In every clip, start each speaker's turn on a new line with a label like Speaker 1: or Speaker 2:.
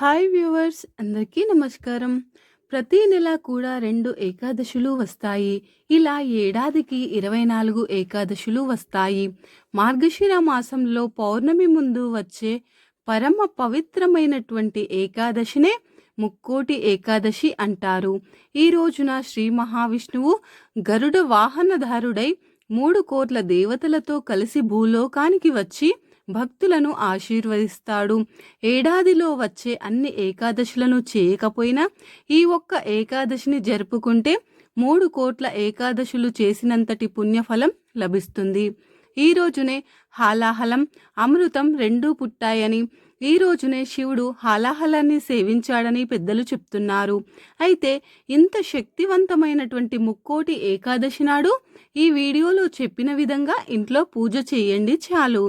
Speaker 1: Hi viewers అందరికీ నమస్కారం. ప్రతి నెల కూడా రెండు ఏకాదశులు వస్తాయి. ఇలా ఏడాదికి ఇరవై నాలుగు ఏకాదశులు వస్తాయి. మార్గశిర మాసంలో పౌర్ణమి ముందు వచ్చే పరమ పవిత్రమైనటువంటి ఏకాదశినే ముక్కోటి ఏకాదశి అంటారు. ఈ రోజున శ్రీ మహావిష్ణువు గరుడ వాహనధారుడై మూడు కోట్ల దేవతలతో కలిసి భూలోకానికి వచ్చి భక్తులను ఆశీర్వదిస్తాడు. ఏడాదిలో వచ్చే అన్ని ఏకాదశులను చేయకపోయినా ఈ ఒక్క ఏకాదశిని జరుపుకుంటే మూడు కోట్ల ఏకాదశులు చేసినంతటి పుణ్యఫలం లభిస్తుంది. ఈ రోజునే హాలాహలం అమృతం రెండూ పుట్టాయని ఈ రోజునే శివుడు హాలాహలాన్ని సేవించాడని పెద్దలు చెప్తున్నారు. అయితే ఇంత శక్తివంతమైనటువంటి ముక్కోటి ఏకాదశి నాడు ఈ వీడియోలో చెప్పిన విధంగా ఇంట్లో పూజ చేయండి చాలు.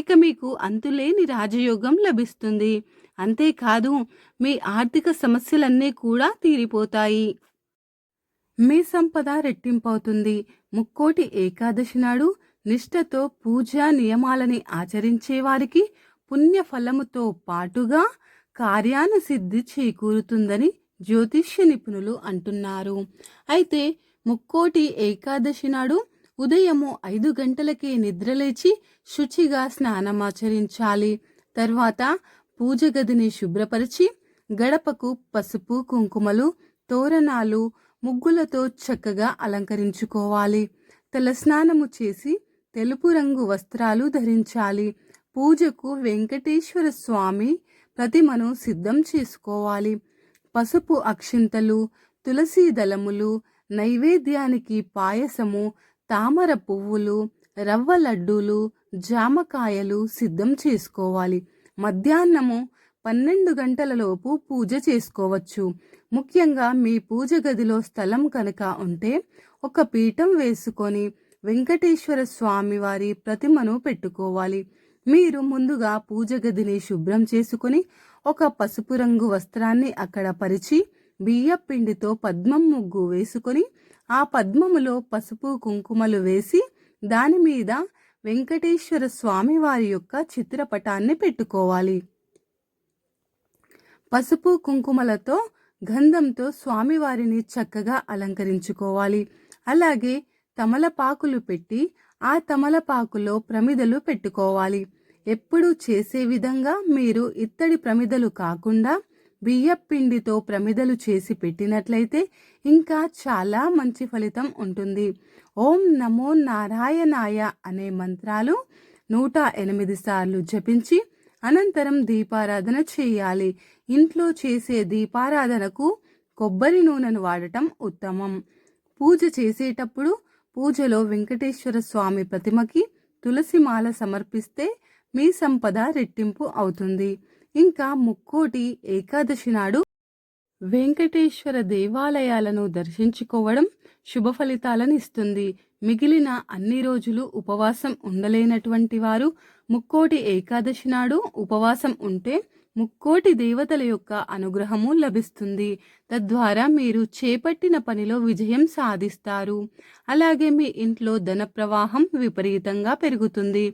Speaker 1: ఇక మీకు అంతులేని రాజయోగం లభిస్తుంది. అంతేకాదు మీ ఆర్థిక సమస్యలన్నీ కూడా తీరిపోతాయి. మీ సంపద రెట్టింపవుతుంది. ముక్కోటి ఏకాదశి నాడు నిష్ఠతో పూజా నియమాలని ఆచరించే వారికి పుణ్యఫలముతో పాటుగా కార్యానుసిద్ధి చేకూరుతుందని జ్యోతిష్య నిపుణులు అంటున్నారు. అయితే ముక్కోటి ఏకాదశి నాడు ఉదయము ఐదు గంటలకే నిద్రలేచి శుచిగా స్నానమాచరించాలి. తర్వాత పూజ గదిని శుభ్రపరిచి గడపకు పసుపు కుంకుమలు తోరణాలు ముగ్గులతో చక్కగా అలంకరించుకోవాలి. తలస్నానము చేసి తెలుపు రంగు వస్త్రాలు ధరించాలి. పూజకు వెంకటేశ్వర స్వామి ప్రతిమను సిద్ధం చేసుకోవాలి. పసుపు అక్షింతలు తులసీ దళములు నైవేద్యానికి పాయసము తామర పువ్వులు రవ్వ లడ్డూలు జామకాయలు సిద్ధం చేసుకోవాలి. మధ్యాహ్నము పన్నెండు గంటలలోపు పూజ చేసుకోవచ్చు. ముఖ్యంగా మీ పూజ గదిలో స్థలం కనుక ఉంటే ఒక పీఠం వేసుకొని వెంకటేశ్వర స్వామి వారి ప్రతిమను పెట్టుకోవాలి. మీరు ముందుగా పూజ గదిని శుభ్రం చేసుకుని ఒక పసుపు రంగు వస్త్రాన్ని అక్కడ పరిచి బియ్యపిండితో పద్మం ముగ్గు వేసుకొని ఆ పద్మములో పసుపు కుంకుమలు వేసి దాని మీద వెంకటేశ్వర స్వామి వారి యొక్క చిత్రపటాన్ని పెట్టుకోవాలి. పసుపు కుంకుమలతో గంధంతో స్వామివారిని చక్కగా అలంకరించుకోవాలి. అలాగే తమలపాకులు పెట్టి ఆ తమలపాకులో ప్రమిదలు పెట్టుకోవాలి. ఎప్పుడు చేసే విధంగా మీరు ఇత్తడి ప్రమిదలు కాకుండా బియ్యపిండితో ప్రమిదలు చేసి పెట్టినట్లయితే ఇంకా చాలా మంచి ఫలితం ఉంటుంది. ఓం నమో నారాయణాయ అనే మంత్రాలు నూట ఎనిమిది సార్లు జపించి అనంతరం దీపారాధన చేయాలి. ఇంట్లో చేసే దీపారాధనకు కొబ్బరి నూనెను వాడటం ఉత్తమం. పూజ చేసేటప్పుడు పూజలో వెంకటేశ్వర స్వామి ప్రతిమకి తులసి మాల సమర్పిస్తే మీ సంపద రెట్టింపు అవుతుంది. ఇంకా ముక్కోటి ఏకాదశి నాడు వెంకటేశ్వర దేవాలయాలను దర్శించుకోవడం శుభ ఫలితాలను ఇస్తుంది. మిగిలిన అన్ని రోజులు ఉపవాసం ఉండలేనటువంటి వారు ముక్కోటి ఏకాదశి నాడు ఉపవాసం ఉంటే ముక్కోటి దేవతల యొక్క అనుగ్రహము లభిస్తుంది. తద్వారా మీరు చేపట్టిన పనిలో విజయం సాధిస్తారు. అలాగే మీ ఇంట్లో ధన ప్రవాహం విపరీతంగా పెరుగుతుంది.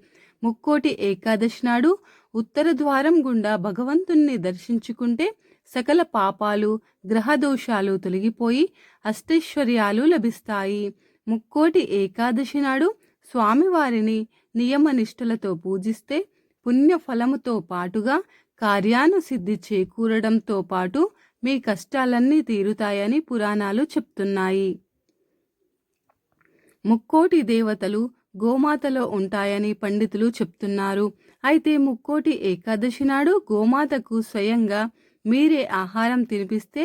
Speaker 1: ముక్కోటి ఏకాదశి నాడు ఉత్తర ద్వారం గుండా భగవంతుణ్ణి దర్శించుకుంటే సకల పాపాలు గ్రహదోషాలు తొలగిపోయి అష్టైశ్వర్యాలు లభిస్తాయి. ముక్కోటి ఏకాదశి నాడు స్వామివారిని నియమనిష్ఠులతో పూజిస్తే పుణ్యఫలముతో పాటుగా కార్యానుసిద్ధి చేకూరడంతో పాటు మీ కష్టాలన్నీ తీరుతాయని పురాణాలు చెప్తున్నాయి. ముక్కోటి దేవతలు గోమాతలో ఉంటాయని పండితులు చెప్తున్నారు. అయితే ముక్కోటి ఏకాదశి నాడు గోమాతకు స్వయంగా మీరే ఆహారం తినిపిస్తే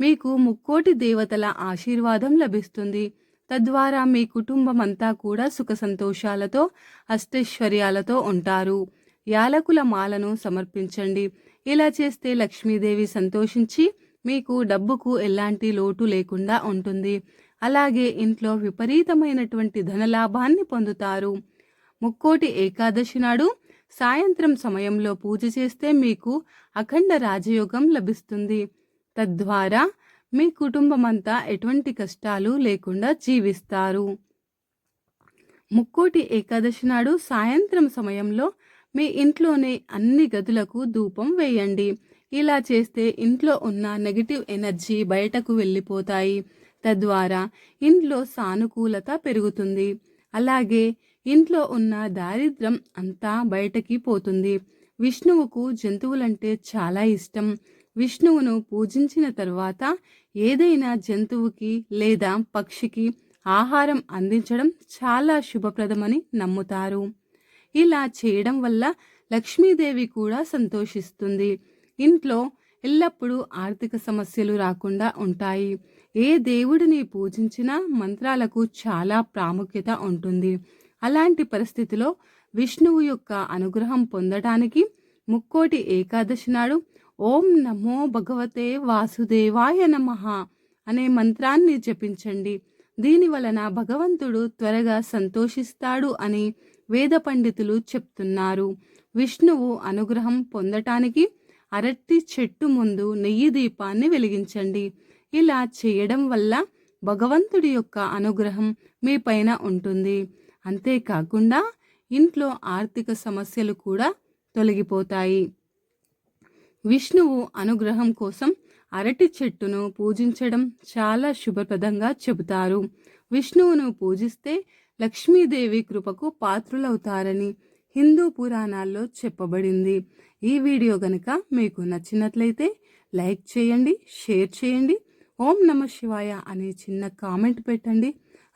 Speaker 1: మీకు ముక్కోటి దేవతల ఆశీర్వాదం లభిస్తుంది. తద్వారా మీ కుటుంబం అంతా కూడా సుఖ సంతోషాలతో అష్టైశ్వర్యాలతో ఉంటారు. యాలకుల మాలను సమర్పించండి. ఇలా చేస్తే లక్ష్మీదేవి సంతోషించి మీకు డబ్బుకు ఎలాంటి లోటు లేకుండా ఉంటుంది. అలాగే ఇంట్లో విపరీతమైనటువంటి ధనలాభాన్ని పొందుతారు. ముక్కోటి ఏకాదశి నాడు సాయంత్రం సమయంలో పూజ చేస్తే మీకు అఖండ రాజయోగం లభిస్తుంది. తద్వారా మీ కుటుంబమంతా ఎటువంటి కష్టాలు లేకుండా జీవిస్తారు. ముక్కోటి ఏకాదశి నాడు సాయంత్రం సమయంలో మీ ఇంట్లోనే అన్ని గదులకు ధూపం వేయండి. ఇలా చేస్తే ఇంట్లో ఉన్న నెగిటివ్ ఎనర్జీ బయటకు వెళ్ళిపోతాయి. తద్వారా ఇంట్లో సానుకూలత పెరుగుతుంది. అలాగే ఇంట్లో ఉన్న దారిద్ర్యం అంతా బయటకి పోతుంది. విష్ణువుకు జంతువులంటే చాలా ఇష్టం. విష్ణువును పూజించిన తర్వాత ఏదైనా జంతువుకి లేదా పక్షికి ఆహారం అందించడం చాలా శుభప్రదమని నమ్ముతారు. ఇలా చేయడం వల్ల లక్ష్మీదేవి కూడా సంతోషిస్తుంది. ఇంట్లో ఎల్లప్పుడూ ఆర్థిక సమస్యలు రాకుండా ఉంటాయి. ఏ దేవుడిని పూజించినా మంత్రాలకు చాలా ప్రాముఖ్యత ఉంటుంది. అలాంటి పరిస్థితిలో విష్ణువు యొక్క అనుగ్రహం పొందడానికి ముక్కోటి ఏకాదశి నాడు ఓం నమో భగవతే వాసుదేవాయ నమః అనే మంత్రాన్ని జపించండి. దీని వలన భగవంతుడు త్వరగా సంతోషిస్తాడు అని వేద పండితులు చెప్తున్నారు. విష్ణువు అనుగ్రహం పొందటానికి అరటి చెట్టు ముందు నెయ్యి దీపాన్ని వెలిగించండి. ఇలా చేయడం వల్ల భగవంతుడి యొక్క అనుగ్రహం మీ పైన ఉంటుంది. అంతేకాకుండా ఇంట్లో ఆర్థిక సమస్యలు కూడా తొలగిపోతాయి. విష్ణువు అనుగ్రహం కోసం అరటి చెట్టును పూజించడం చాలా శుభప్రదంగా చెబుతారు. విష్ణువును పూజిస్తే లక్ష్మీదేవి కృపకు పాత్రులవుతారని హిందూ పురాణాల్లో చెప్పబడింది. ఈ వీడియో కనుక మీకు నచ్చినట్లయితే లైక్ చేయండి షేర్ చేయండి. ఓం నమ శివాయ అనే చిన్న కామెంట్ పెట్టండి.